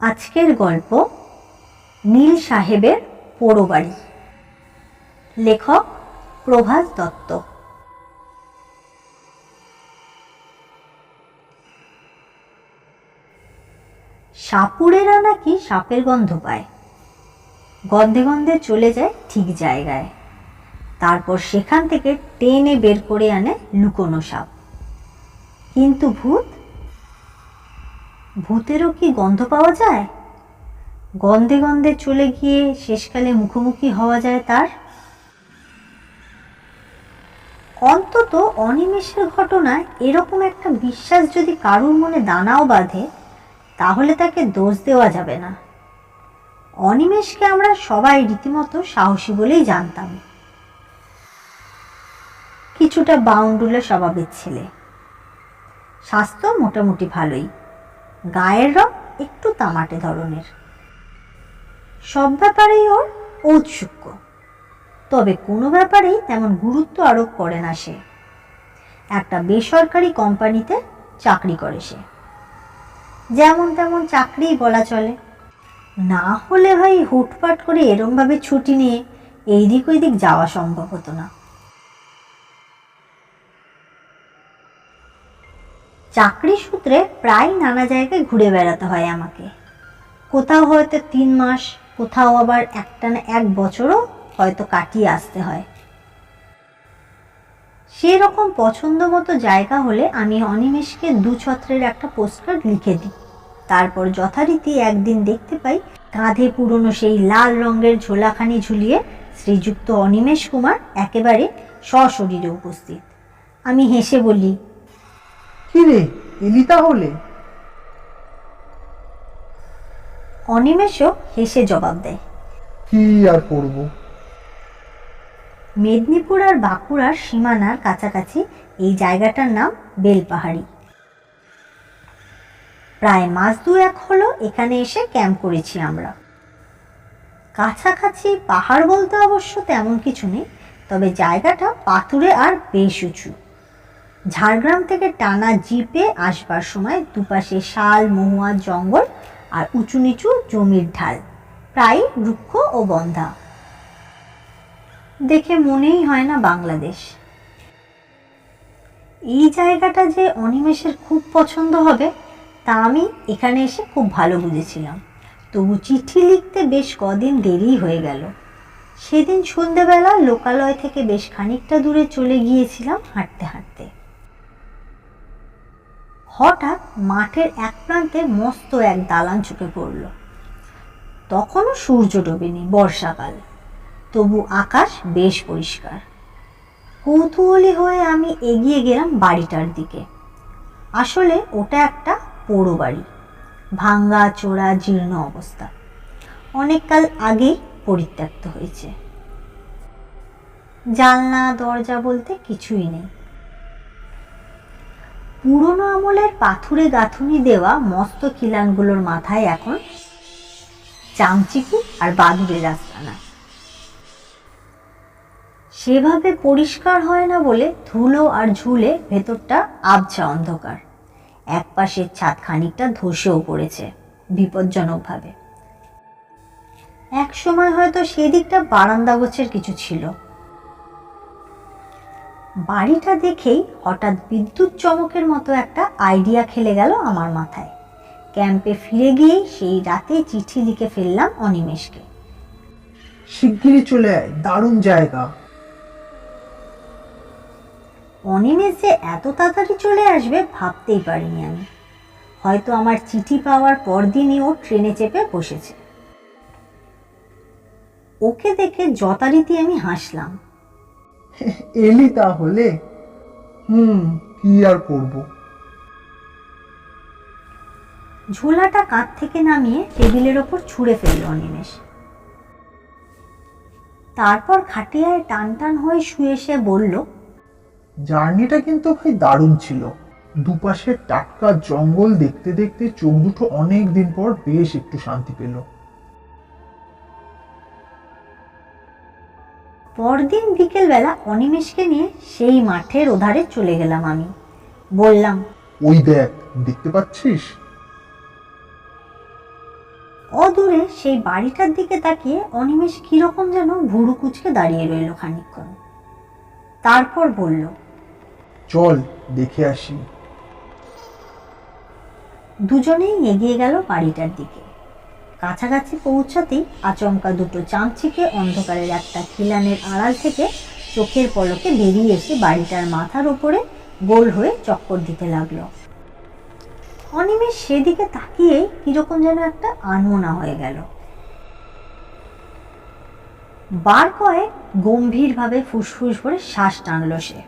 আজকের গল্প নীল সাহেবের পোড়ো বাড়ি লেখক প্রভাস দত্ত। সাপুরেরা নাকি সাপের গন্ধ পায়? গন্ধে গন্ধে চলে যায় ঠিক জায়গায়। তারপর সেখান থেকে টেনে বের করে আনে লুকোনো সাপ। কিন্তু ভূত ভূতেরও কি গন্ধ পাওয়া যায়? গন্ধে গন্ধে চলে গিয়ে শেষকালে মুখোমুখি হওয়া যায় তার? অন্তত অনিমেষের ঘটনায় এরকম একটা বিশ্বাস যদি কারুর মনে দানাও বাঁধে, তাহলে তাকে দোষ দেওয়া যাবে না। অনিমেষকে আমরা সবাই রীতিমতো সাহসী বলেই জানতাম। কিছুটা বাউন্ডুলে স্বভাবের ছেলে। স্বাস্থ্য মোটামুটি ভালোই। গায়ের রং একটু তামাটে ধরনের। সব ব্যাপারেই ওর ঔৎসুক্য। তবে কোনো ব্যাপারেই তেমন গুরুত্ব আরোপ করে না সে। একটা বেসরকারি কোম্পানিতে চাকরি করে সে। যেমন তেমন চাকরিই বলা চলে। না হলে ভাই হুটপাট করে এরমভাবে ছুটি নিয়ে এই দিক ওই দিক যাওয়া সম্ভব হতো না। চাকরি সূত্রে প্রায় নানা জায়গায় ঘুরে বেড়াতে হয় আমাকে। কোথাও হয়তো তিন মাস, কোথাও আবার একটা না এক বছরও হয়তো কাটিয়ে আসতে হয়। সেরকম পছন্দ মতো জায়গা হলে আমি অনিমেষকে দু ছত্রের একটা পোস্টকার্ড লিখে দিই। তারপর যথারীতি একদিন দেখতে পাই কাঁধে পুরনো সেই লাল রঙের ঝোলাখানি ঝুলিয়ে শ্রীযুক্ত অনিমেষ কুমার একেবারে সশরীরে উপস্থিত। আমি হেসে বলি কি রে এলি তাহলে? অনিমেষও হেসে জবাব দেয়। কি আর করব? মেদিনীপুর আর বাঁকুড়ার সীমানার কাছাকাছি এই জায়গাটার নাম বেলপাহাড়ি। প্রায় মাস দু এক হলো এখানে এসে ক্যাম্প করেছি আমরা। কাছাকাছি পাহাড় বলতে অবশ্য তেমন কিছু নেই তবে জায়গাটা পাথুরে আর বেশ উঁচু। ঝাড়গ্রাম থেকে টানা জিপে আসবার সময় দুপাশে শাল, মহুয়া, জঙ্গল আর উঁচু নিচু জমির ঢাল। প্রায় রুক্ষ ও বন্ধা। দেখে মনেই হয় না বাংলাদেশ। এই জায়গাটা যে অনিমেষের খুব পছন্দ হবে, তা আমি এখানে এসে খুব ভালো বুঝেছিলাম। তবু চিঠি লিখতে বেশ কদিন দেরি হয়ে গেল। সেদিন সন্ধেবেলা লোকালয় থেকে বেশ খানিকটা দূরে চলে গিয়েছিলাম হাঁটতে হাঁটতে হঠাৎ মাঠের এক প্রান্তে মস্ত এক দালান চোখে পড়ল। তখনও সূর্য ডোবেনি বর্ষাকাল। তবু আকাশ বেশ পরিষ্কার। কৌতূহলী হয়ে আমি এগিয়ে গেলাম বাড়িটার দিকে। আসলে ওটা একটা পোড়ো বাড়ি। ভাঙ্গা, চোরা, জীর্ণ অবস্থা। অনেককাল আগেই পরিত্যক্ত হয়েছে। জানলা, দরজা বলতে কিছুই নেই। পুরনো আমলের পাথুরে গাঁথুনি দেওয়া মস্ত খিলানগুলোর মাথায় এখন চামচিকু আর বাদুড়ের আস্তানা। সেভাবে পরিষ্কার হয় না বলে ধুলো আর ঝুলে ভেতরটা আবছা অন্ধকার। এক পাশের ছাদ খানিকটা ধসেও পড়েছে, বিপজ্জনকভাবে। এক সময় হয়তো সেদিকটা বারান্দা গোছের কিছু ছিল। বাড়িটা দেখেই হঠাৎ বিদ্যুৎ চমকের মতো একটা আইডিয়া খেলে গেল আমার মাথায়। ক্যাম্পে ফিরে গিয়েই সেই রাতে চিঠি লিখে ফেললাম অনিমেষকে। শিগগিরই চলে আয় দারুণ জায়গা। অনিমেষ যে এত তাড়াতাড়ি চলে আসবে ভাবতেই পারিনি আমি। হয়তো আমার চিঠি পাওয়ার পরদিনই ও ট্রেনে চেপে বসেছে। ওকে দেখে যথারীতি আমি হাসলাম। এলি তাহলে? হুম কি আর করব? ঝোলাটা কাঁধ থেকে নামিয়ে টেবিলের ওপর ছুঁড়ে ফেলল অনিমেষ। তারপর খাটিয়ায় টান টান হয়ে শুয়ে সে বলল জার্নিটা কিন্তু ভাই দারুণ ছিল। দুপাশে টাটকা জঙ্গল দেখতে দেখতে চোখ দুটো অনেক দিন পর বেশ একটু শান্তি পেল। পরদিন বিকেলবেলা অনিমেষকে নিয়ে সেই মাঠের ওধারে চলে গেলাম আমি। বললাম ওই দেখ দেখতে পাচ্ছিস? অদূরে সেই বাড়িটার দিকে তাকিয়ে অনিমেষ কীরকম যেন ভুরু কুচকে দাঁড়িয়ে রইল খানিকক্ষণ। তারপর বলল চল দেখে আসি। দুজনেই এগিয়ে গেল বাড়িটার দিকে। কাছাকাছি পৌঁছাতেই আচমকা দুটো চামচিকে অন্ধকারের একটা খিলানের আড়াল থেকে চোখের পলকে বেরিয়ে এসে বাড়িটার মাথার উপরে গোল হয়ে চক্কর দিতে লাগল। অনিমেষ সেদিকে তাকিয়ে কীরকম যেন একটা আনমনা হয়ে গেল। বার কয়েক গম্ভীরভাবে ফুসফুস ভরে শ্বাস টানলো সে।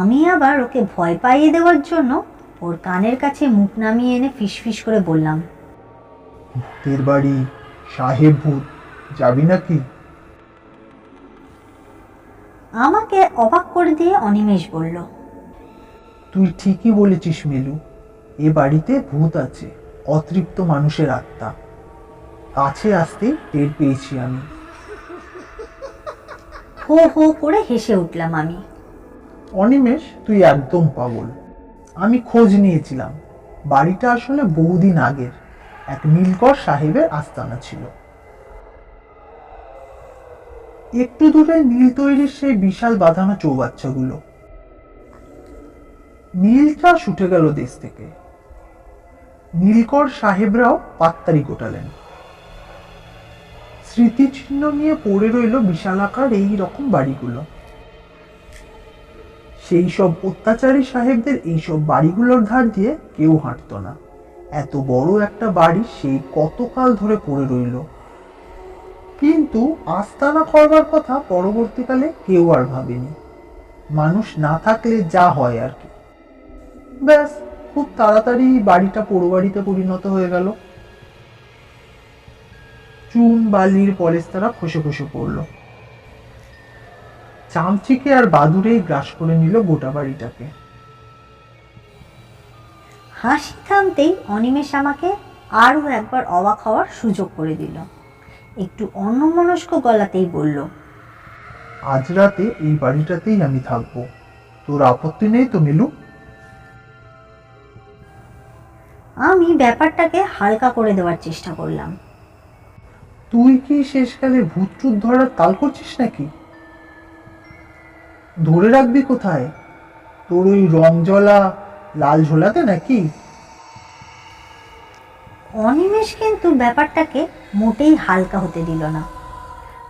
আমি আবার ওকে ভয় পাইয়ে দেওয়ার জন্য ওর কানের কাছে মুখ নামিয়ে এনে ফিসফিস করে বললাম ভূতের বাড়ি সাহেব ভূত যাবি নাকি? আমাকে অবাক করে দিয়ে অনিমেষ বলল তুই ঠিকই বলেছিস মিলু এ বাড়িতে ভূত আছে অতৃপ্ত মানুষের আত্মা। কাছে আসতে টের পেয়েছি আমি। হো হো করে হেসে উঠলাম আমি। অনিমেষ তুই একদম পাগল। আমি খোঁজ নিয়েছিলাম। বাড়িটা আসলে বহুদিন আগের। এক নীলকর সাহেবের আস্তানা ছিল। একটু দূরে নীল তৈরির সেই বিশাল বাঁধানো চৌবাচ্চাগুলো। নীল চাষ উঠে গেল দেশ থেকে। নীলকর সাহেবরাও পাত্তারি গোটালেন। স্মৃতিচিহ্ন নিয়ে পড়ে রইল বিশালাকার এই রকম বাড়িগুলো। সেই সব অত্যাচারী সাহেবদের এইসব বাড়িগুলোর ধার দিয়ে কেউ হাঁটতো না। এত বড় একটা বাড়ি সেই কতকাল ধরে পড়ে রইল। কিন্তু আস্তানা করবার কথা পরবর্তীকালে কেউ আর ভাবেনি। মানুষ না থাকলে যা হয় আর কি। ব্যাস, খুব তাড়াতাড়ি বাড়িটা পোড়ো বাড়িতে পরিণত হয়ে গেল। চুন, বালির পলেস্তারা খসে খসে পড়ল। চামচিকে আর বাদুরেই গ্রাস করে নিল গোটা বাড়িটাকে। হাসি থামতেই অনিমেষ আমাকে আরও একবার অবাক হওয়ার সুযোগ করে দিল। একটু অন্যমনস্ক গলাতেই বলল আজ রাতে এই বাড়িটাতেই আমি থাকব। তোর আপত্তি নেই তো মিলু? আমি ব্যাপারটাকে হালকা করে দেওয়ার চেষ্টা করলাম। তুই কি শেষকালে ভূত টুত ধরার তাল করছিস নাকি? ধরে রাখবি কোথায়? তোর ওই রং জ্বলা লাল ঝোলাতে নাকি? অনিমেষ কিন্তু ব্যাপারটাকে মোটেই হালকা হতে দিল না।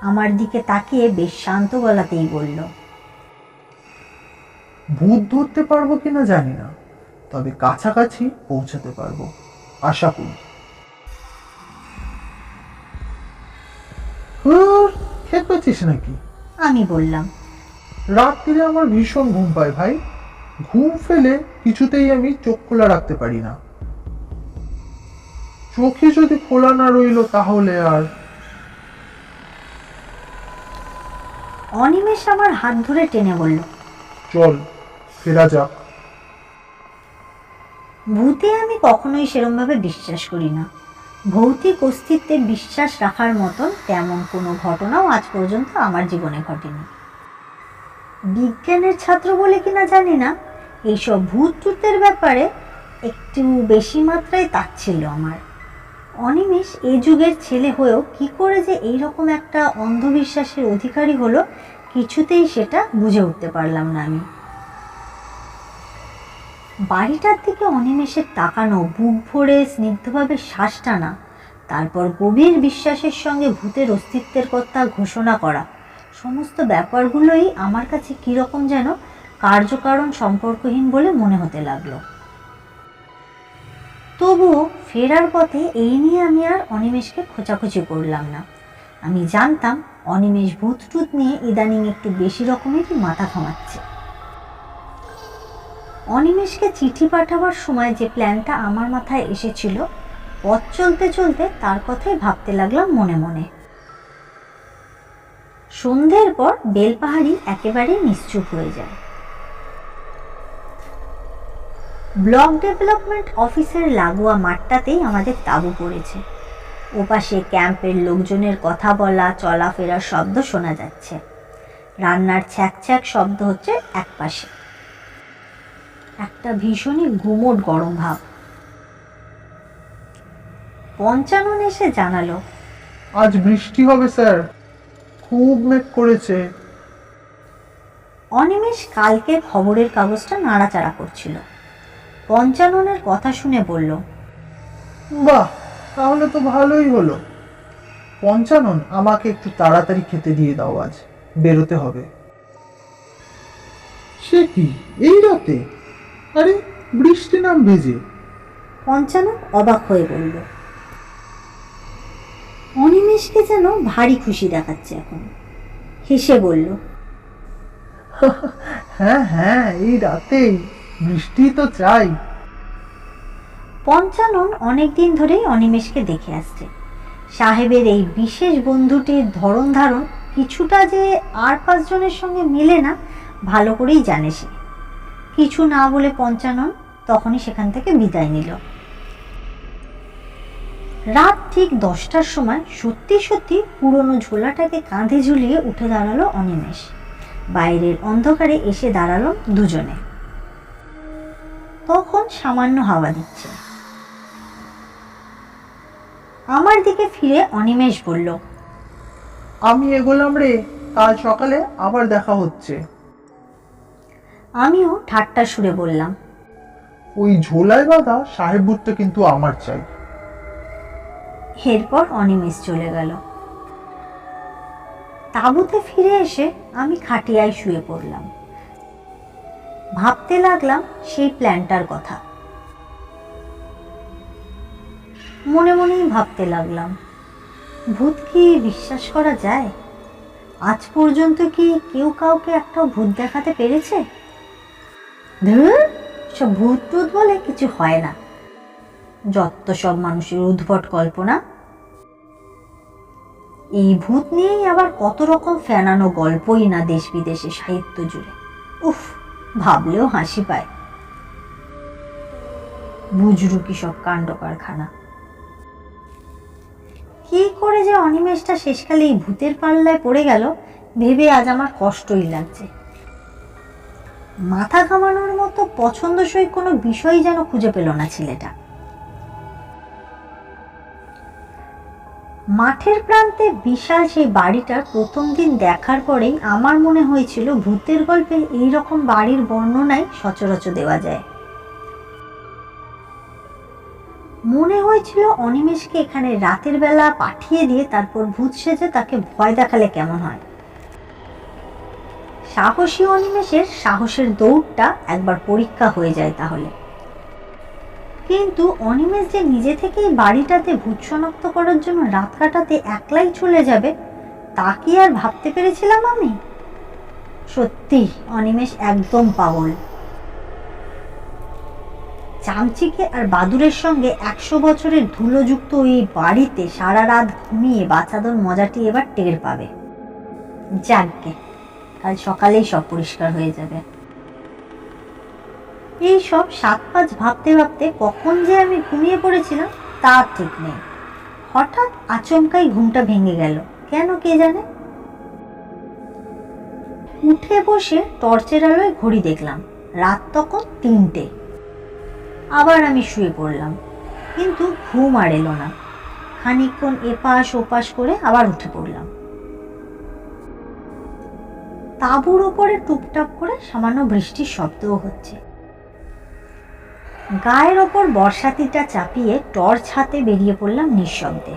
আমার দিকে তাকিয়ে বেশ শান্ত গলাতেই বলল ভূত ধরতে পারব কিনা জানি না তবে কাছাকাছি পৌঁছাতে পারব আশা করি। খেত পাচ্ছিস নাকি? আমি বললাম রাত্রিরে আমার ভীষণ ঘুম পায় ভাই। ঘুম ফেলে কিছুতেই আমি চোখ খোলা রাখতে পারি না। চোখে যদি খোলা না রইল তাহলে আর? অনিমেষ আমার হাত ধরে টেনে বলল চল ফেরা যাক। ভূতে আমি কখনোই সেরমভাবে বিশ্বাস করি না। ভৌতিক অস্তিত্বে বিশ্বাস রাখার মতন তেমন কোনো ঘটনাও আজ পর্যন্ত আমার জীবনে ঘটেনি। বিজ্ঞানের ছাত্র বলে কিনা জানি না এইসব ভূত টুতের ব্যাপারে একটু বেশি মাত্রায় তাচ্ছিল আমার। অনিমেষ এই যুগের ছেলে হয়েও কি করে যে এইরকম একটা অন্ধবিশ্বাসের অধিকারী হলো, কিছুতেই সেটা বুঝে উঠতে পারলাম না আমি। বাড়িটার দিকে অনিমেষের তাকানো, বুক ভরে স্নিগ্ধভাবে শ্বাস টানা, তারপর গভীর বিশ্বাসের সঙ্গে ভূতের অস্তিত্বের কথা ঘোষণা করা, সমস্ত ব্যাপারগুলোই আমার কাছে কীরকম যেন কার্যকারণ সম্পর্কহীন বলে মনে হতে লাগল। তবুও ফেরার পথে এই নিয়ে আমি আর অনিমেষকে খোঁচাখুচি করলাম না। আমি জানতাম অনিমেষ ভূত টুত নিয়ে ইদানিং একটু বেশি রকমেরই মাথা ঘামাচ্ছে। অনিমেষকে চিঠি পাঠাবার সময় যে প্ল্যানটা আমার মাথায় এসেছিল, পথ চলতে চলতে তার কথাই ভাবতে লাগলাম মনে মনে। সন্ধ্যের পর বেলপাহাড়ি একেবারে নিশ্চুপ হয়ে যায়। ব্লক ডেভেলপমেন্ট অফিসের লাগোয়া মাঠটাতেই আমাদের তাঁবু পড়েছে। ওপাশে ক্যাম্পের লোকজনের কথা বলা চলাফেরার শব্দ শোনা যাচ্ছে। রান্নার ছ্যাক ছ্যাক শব্দ হচ্ছে একপাশে। একটা ভীষণই গুমোট গরম ভাব। পঞ্চানন এসে জানালো আজ বৃষ্টি হবে স্যার। খুব মেঘ করেছে। অনিমেষ কালকে খবরের কাগজটা নাড়াচাড়া করছিল। পঞ্চাননের কথা শুনে বলল বাহ তাহলে তো ভালোই হলো। পঞ্চানন আমাকে একটু তাড়াতাড়ি খেতে দিয়ে দাও আজ। বেরোতে হবে। সে কি? এই রাতে? আরে বৃষ্টি নাম যে। পঞ্চানন অবাক হয়ে বলল অনিমেষকে যেন ভারী খুশি দেখাচ্ছে এখন। হেসে বলল হ্যাঁ হ্যাঁ এই রাতেই। বৃষ্টি তো চাই। পঞ্চানন অনেকদিন ধরেই অনিমেষকে দেখে আসছে। সাহেবের এই বিশেষ বন্ধুটির ধরন ধারণ কিছুটা যে আর পাঁচজনের সঙ্গে মেলে না, ভালো করেই জানে সে। কিছু না বলে পঞ্চানন তখনই সেখান থেকে বিদায় নিল। রাত ঠিক দশটার সময় সত্যি সত্যি পুরনো ঝোলাটাকে কাঁধে ঝুলিয়ে উঠে দাঁড়াল অনিমেষ। বাইরের অন্ধকারে এসে দাঁড়াল দুজনে। তখন সামান্য হাওয়া দিচ্ছে। আমার দিকে ফিরে অনিমেষ বলল আমি এগোলাম রে কাল সকালে আবার দেখা হচ্ছে। আমিও ঠাট্টা সুরে বললাম ওই ঝোলায় বাঁধা সাহেব কিন্তু আমার চাই। এরপর অনিমেষ চলে গেল। তাঁবুতে ফিরে এসে আমি খাটিয়ায় শুয়ে পড়লাম। ভাবতে লাগলাম সেই প্ল্যানটার কথা। মনে মনেই ভাবতে লাগলাম, ভূত কি বিশ্বাস করা যায়? আজ পর্যন্ত কি কেউ কাউকে একটা ভূত দেখাতে পেরেছে? সব ভূত টুত বলে কিছু হয় না। যত সব মানুষের উদ্ভট কল্পনা। এই ভূত নিয়েই আবার কত রকম ফ্যানানো গল্পই না দেশ বিদেশে সাহিত্য জুড়ে। উফ! ভাবলেও হাসি পায়। বুজরু কি সব কাণ্ড কারখানা। কি করে যে অনিমেষটা শেষকালে এই ভূতের পাল্লায় পড়ে গেল, ভেবে আজ আমার কষ্টই লাগছে। মাথা ঘামানোর মতো পছন্দসই কোনো বিষয় যেন খুঁজে পেল না ছেলেটা। মাঠের প্রান্তে বিশাল সেই বাড়িটার প্রথম দিন দেখার পরেই আমার মনে হয়েছিল ভূতের গল্পে এই রকম বাড়ির বর্ণনায় সচরাচর দেওয়া যায়। মনে হয়েছিল অনিমেষকে এখানে রাতের বেলা পাঠিয়ে দিয়ে তারপর ভূত সেজে তাকে ভয় দেখালে কেমন হয়। সাহসী অনিমেষের সাহসের দৌড়টা একবার পরীক্ষা হয়ে যায় তাহলে। কিন্তু অনিমেষ যে নিজে থেকেই বাড়িটাতে ভূত শনাক্ত করার জন্য রাত কাটাতে একলাই চলে যাবে, তা কি আর ভাবতে পেরেছিলাম আমি? সত্যি, অনিমেষ একদম পাগল। চামচিকে আর বাদুরের সঙ্গে একশো বছরের ধুলোযুক্ত ওই বাড়িতে সারা রাত ঘুমিয়ে বাচ্চাদের মজাটি এবার টের পাবে। যাকগে কাল সকালেই সব পরিষ্কার হয়ে যাবে। এই সব সাত পাঁচ ভাবতে ভাবতে কখন যে আমি ঘুমিয়ে পড়েছিলাম, তা ঠিক নেই। হঠাৎ আচমকাই ঘুমটা ভেঙে গেল। কেন কে জানে? উঠে বসে টর্চের আলোয় ঘড়ি দেখলাম। রাত তখন তিনটে। আবার আমি শুয়ে পড়লাম। কিন্তু ঘুম আর এলো না। খানিকক্ষণ এপাশ ওপাশ করে আবার উঠে পড়লাম। তাঁবুর ওপরে টুপটাপ করে সামান্য বৃষ্টির শব্দও হচ্ছে। গায়ের ওপর বর্ষাতিটা চাপিয়ে টর্চ হাতে বেরিয়ে পড়লাম নিঃশব্দে।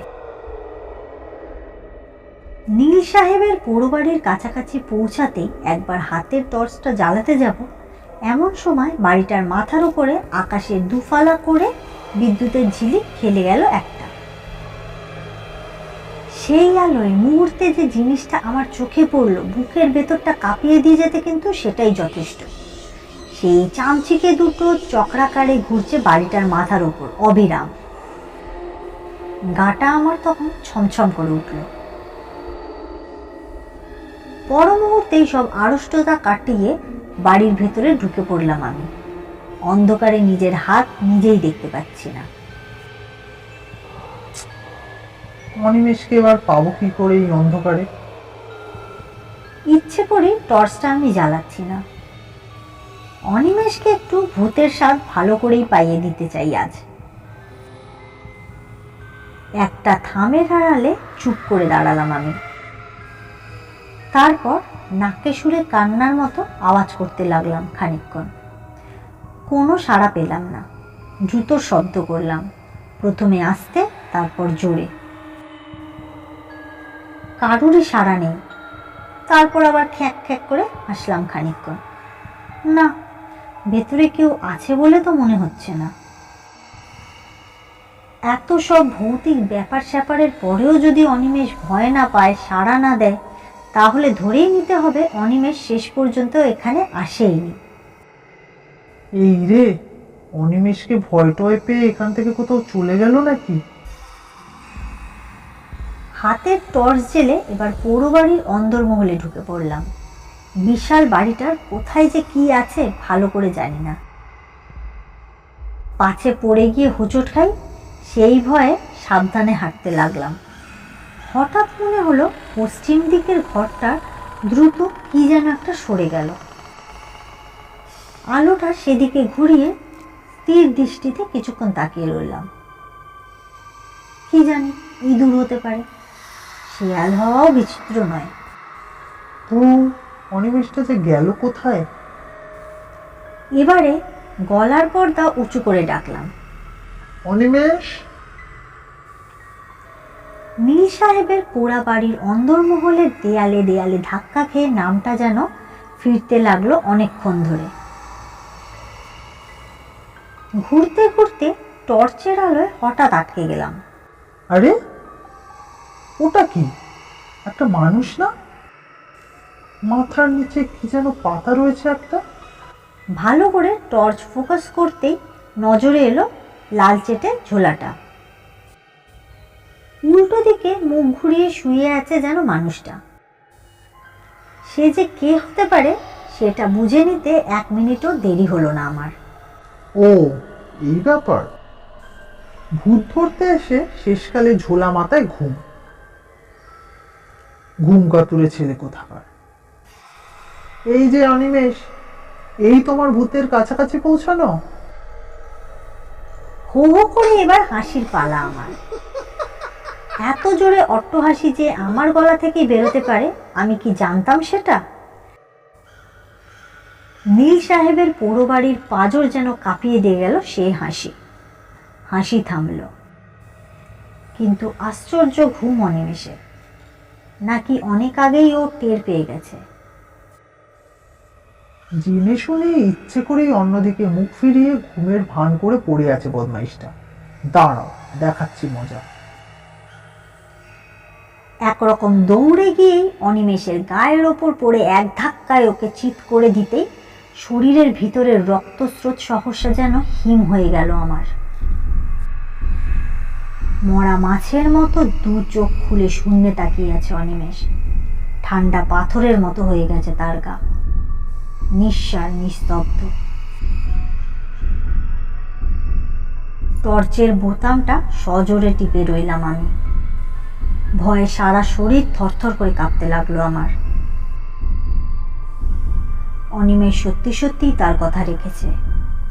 নীল সাহেবের পোড়ো বাড়ির কাছাকাছি পৌঁছাতেই একবার হাতের টর্চটা জ্বালাতে যাব, এমন সময় বাড়িটার মাথার উপরে আকাশে দুফালা করে বিদ্যুতের ঝিলিক খেলে গেল একটা। সেই আলোয় মুহূর্তে যে জিনিসটা আমার চোখে পড়ল, বুকের ভেতরটা কাঁপিয়ে দিয়ে যেতে কিন্তু সেটাই যথেষ্ট। সেই চামচিকে দুটো চক্রাকারে ঘুরছে বাড়িটার মাথার উপর অবিরাম। গাটা আমার তখন ছমছম করে উঠল। পর মুহূর্তেই সব আড়ষ্টতা কাটিয়ে বাড়ির ভেতরে ঢুকে পড়লাম আমি। অন্ধকারে নিজের হাত নিজেই দেখতে পাচ্ছি না। অনিমেষকে এবার পাবো কি করে এই অন্ধকারে? ইচ্ছে করে টর্চটা আমি জ্বালাচ্ছি না। অনিমেষকে একটু ভূতের স্বাদ ভালো করেই পাইয়ে দিতে চাই আজ। একটা থামের আড়ালে চুপ করে দাঁড়ালাম আমি। তারপর নাকে সুরে কান্নার মতো আওয়াজ করতে লাগলাম খানিকক্ষণ। কোনো সাড়া পেলাম না। জুতোর শব্দ করলাম। প্রথমে আস্তে, তারপর জোরে। কারুরই সাড়া নেই। তারপর আবার খ্যাঁক খ্যাঁক করে আসলাম খানিকক্ষণ। না ভেতরে কেউ আছে বলে তো মনে হচ্ছে না। এত সব ভৌতিক ব্যাপার স্যাপারের পরেও যদি অনিমেষ ভয় না পায় সাড়া না দেয় তাহলে ধরেই নিতে হবে অনিমেষ শেষ পর্যন্ত এখানে আসেইনি। এই রে অনিমেষকে ভয় টয় পেয়ে এখান থেকে কোথাও চলে গেল নাকি? হাতের টর্চ জেলে এবার পৌর বাড়ির অন্দরমহলে ঢুকে পড়লাম। বিশাল বাড়িটার কোথায় যে কি আছে ভালো করে জানি না। পাছে পড়ে গিয়ে হোঁচট খাই, সেই ভয়ে সাবধানে হাঁটতে লাগলাম। হঠাৎ মনে হলো পশ্চিম দিকের ঘরটা দ্রুত কি যেন একটা সরে গেল। আলোটা সেদিকে ঘুরিয়ে তীর দৃষ্টিতে কিছুক্ষণ তাকিয়ে রইলাম। কি জানি ইঁদুর হতে পারে। শিয়াল হওয়াও বিচিত্র নয়। অনিমেষটা যে গেল কোথায়? এবারে গলার পর্দা উঁচু করে ডাকলাম। অনিমেষ? নীল সাহেবের পোড়া বাড়ির অন্দরমহলের দেয়ালে দেয়ালে ধাক্কা খেয়ে নামটা যেন ফিরতে লাগল অনেকক্ষণ ধরে। ঘুরতে ঘুরতে টর্চের আলোয় হঠাৎ আটকে গেলাম। আরে ওটা কি? একটা মানুষ না? মাথার নিচে কি যেন পাতা রয়েছে একটা? ভালো করে টর্চ ফোকাস করতেই নজরে এলো লালচেটে ঝোলাটা। উল্টো দিকে মুখ ঘুরিয়ে শুয়ে আছে যেন মানুষটা। সে যে কে হতে পারে সেটা বুঝে নিতে এক মিনিটও দেরি হলো না আমার। ও এই ব্যাপার? ভূত ধরতে এসে শেষকালে ঝোলা মাথায় ঘুম। ঘুম কাতুরে ছেলে কোথাকার? এই যে অনিমেষ, এই তোমার ভূতের কাছাকাছি পৌঁছানো? হো হো করে এবার হাসির পালা আমার। এত জোরে অট্টহাসি যে আমার গলা থেকে বেরোতে পারে, আমি কি জানতাম সেটা? নীল সাহেবের পোড়ো বাড়ির পাঁজর যেন কাঁপিয়ে দিয়ে গেল সে হাসি। হাসি থামল। কিন্তু আশ্চর্য ঘুম অনিমেষে নাকি অনেক আগেই ও টের পেয়ে গেছে। জেনে শুনে ইচ্ছে করেই অন্যদিকে মুখ ফিরিয়ে ঘুমের ভান করে পড়ে আছে বদমাইশটা। দাঁড়াও, দেখাচ্ছি মজা। একরকম দৌড়ে গিয়েই অনিমেষের গায়ের ওপর পড়ে এক ধাক্কায় ওকে চিৎ করে দিতেই শরীরের ভিতরের রক্তস্রোত সহসা যেন হিম হয়ে গেল আমার। মরা মাছের মতো দু চোখ খুলে শূন্যে তাকিয়ে আছে অনিমেষ। ঠান্ডা পাথরের মতো হয়ে গেছে তার গা। নিঃসার নিস্তব্ধ। টর্চের বোতামটা সজোরে টিপে রইলাম আমি। ভয়ে সারা শরীর থরথর করে কাঁপতে লাগল আমার। অনিমেষ সত্যি সত্যিই তার কথা রেখেছে।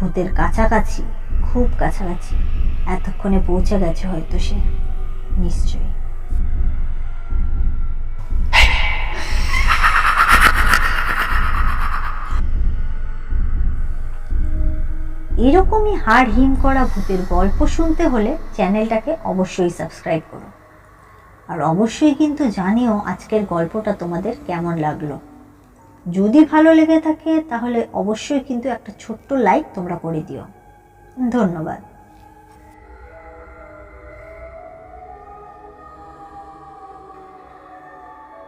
ভূতের কাছাকাছি, খুব কাছাকাছি। এতক্ষণে পৌঁছে গেছে হয়তো সে। নিশ্চয়ই। এরকমই হাড় হিম করা ভূতের গল্প শুনতে হলে চ্যানেলটাকে অবশ্যই সাবস্ক্রাইব করো। আর অবশ্যই কিন্তু জানিও আজকের গল্পটা তোমাদের কেমন লাগল। যদি ভালো লেগে থাকে তাহলে অবশ্যই কিন্তু একটা ছোট্ট লাইক তোমরা করে দিও। ধন্যবাদ।